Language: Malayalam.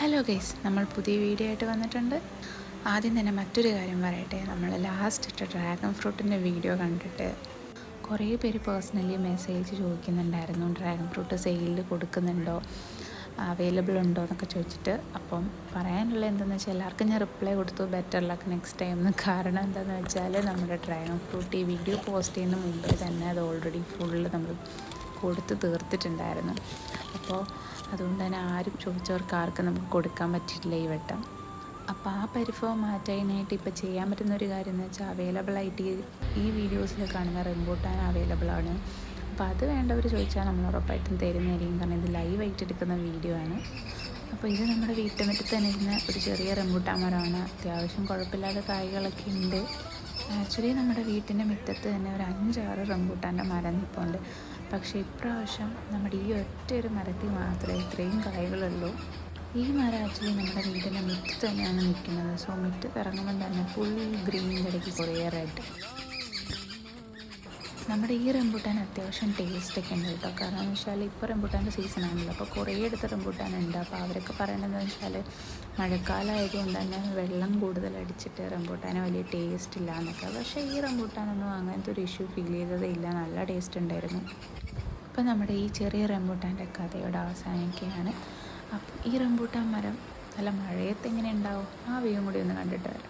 ഹലോ ഗൈസ് നമ്മൾ പുതിയ വീഡിയോ ആയിട്ട് വന്നിട്ടുണ്ട്. ആദ്യം തന്നെ മറ്റൊരു കാര്യം പറയട്ടെ. നമ്മൾ ലാസ്റ്റ് ഇട്ട ഡ്രാഗൺ ഫ്രൂട്ടിന്റെ വീഡിയോ കണ്ടിട്ട് കുറേ പേര് പേഴ്സണലി മെസ്സേജ് ചോദിക്കുന്നുണ്ടായിരുന്നു. ഡ്രാഗൺ ഫ്രൂട്ട് സെയിലിൽ കൊടുക്കുന്നുണ്ടോ? അവൈലബിൾ ഉണ്ടോ എന്നൊക്കെ ചോദിച്ചിട്ട് അപ്പം പറയാനുള്ള എന്താണെന്ന് വെച്ചാൽ എല്ലാവർക്കും ഞാൻ റിപ്ലൈ കൊടുത്തു. ബെറ്റർ ലക്ക് നെക്സ്റ്റ് ടൈം എന്ന് കാരണം എന്താണെന്ന് വെച്ചാൽ നമ്മുടെ ഡ്രാഗൺ ഫ്രൂട്ട് ഈ വീഡിയോ പോസ്റ്റ് ചെയ്യുന്ന മുമ്പേ തന്നെ അത് ഓൾറെഡി ഫുള്ള് നമ്മൾ കൊടുത്ത് തീർത്തിട്ടുണ്ടായിരുന്നു. അപ്പോൾ അതുകൊണ്ട് തന്നെ ആരും ചോദിച്ചവർക്ക് ആർക്കും നമുക്ക് കൊടുക്കാൻ പറ്റിയിട്ടില്ല ഈ വട്ടം. അപ്പോൾ ആ പരിഭവം മാറ്റാനായിട്ട് ഇപ്പോൾ ചെയ്യാൻ പറ്റുന്ന ഒരു കാര്യം എന്ന് വെച്ചാൽ അവൈലബിൾ ആയിട്ട് ഈ- വീഡിയോസിൽ കാണുന്ന റെമ്പൂട്ടാൻ അവൈലബിൾ ആണ്. അപ്പോൾ അത് വേണ്ടവർ ചോദിച്ചാൽ നമ്മൾ ഉറപ്പായിട്ടും തരുന്നതായിരിക്കും. കാരണം ഇത് ലൈവായിട്ട് എടുക്കുന്ന വീഡിയോ ആണ്. അപ്പോൾ ഇത് നമ്മുടെ വീട്ടുമുറ്റത്ത് തന്നെ ഇരുന്ന ഒരു ചെറിയ റെമ്പൂട്ടാൻ മരമാണ്. അത്യാവശ്യം കുഴപ്പമില്ലാത്ത കായ്കളൊക്കെ ഉണ്ട്. ആക്ച്വലി നമ്മുടെ വീട്ടിന്റെ മുറ്റത്ത് തന്നെ ഒരു അഞ്ചാറ് റംബൂട്ടാന്റെ മരം നിൽപ്പുണ്ട് പക്ഷേ ഇപ്രാവശ്യം നമ്മുടെ ഈ ഒറ്റ ഒരു മരത്തിൽ മാത്രമേ ഇത്രയും കായകളുള്ളൂ. ഈ മരം ആക്ച്വലി നമ്മുടെ വീടിന്റെ മുറ്റത്ത് തന്നെയാണ് നിൽക്കുന്നത്. സോ മുറ്റത്ത് ഇറങ്ങുമ്പോൾ തന്നെ ഫുൾ ഗ്രീൻ കിടക്കി കുറേ റെഡ് നമ്മുടെ ഈ റംബൂട്ടാൻ അത്യാവശ്യം ടേസ്റ്റ് ഒക്കെ ഉണ്ട് കേട്ടോ. കാരണം എന്ന് വെച്ചാൽ ഇപ്പോൾ റംബൂട്ടാന്റെ സീസൺ ആണല്ലോ. അപ്പോൾ കുറേ അടുത്ത് റംബൂട്ടാൻ ഉണ്ട്. അപ്പോൾ അവരൊക്കെ പറയണതെന്ന് വെച്ചാൽ മഴക്കാലമായതുകൊണ്ട് തന്നെ വെള്ളം കൂടുതൽ അടിച്ചിട്ട് റംബൂട്ടാന് വലിയ ടേസ്റ്റ് ഇല്ല എന്നൊക്കെ. പക്ഷേ ഈ റംബൂട്ടാനൊന്നും അങ്ങനത്തെ ഒരു ഇഷ്യൂ ഫീൽ ചെയ്തതേ ഇല്ല. നല്ല ടേസ്റ്റ് ഉണ്ടായിരുന്നു. അപ്പോൾ നമ്മുടെ ഈ ചെറിയ റംബൂട്ടാന്റെ കഥയോടെ അവസാനിക്കുകയാണ്. അപ്പം ഈ റംബൂട്ടാൻ മരം നല്ല മഴയത്ത് എങ്ങനെ ഉണ്ടാവും? ആ വ്യൂ കൂടി ഒന്ന് കണ്ടിട്ട് വരാം.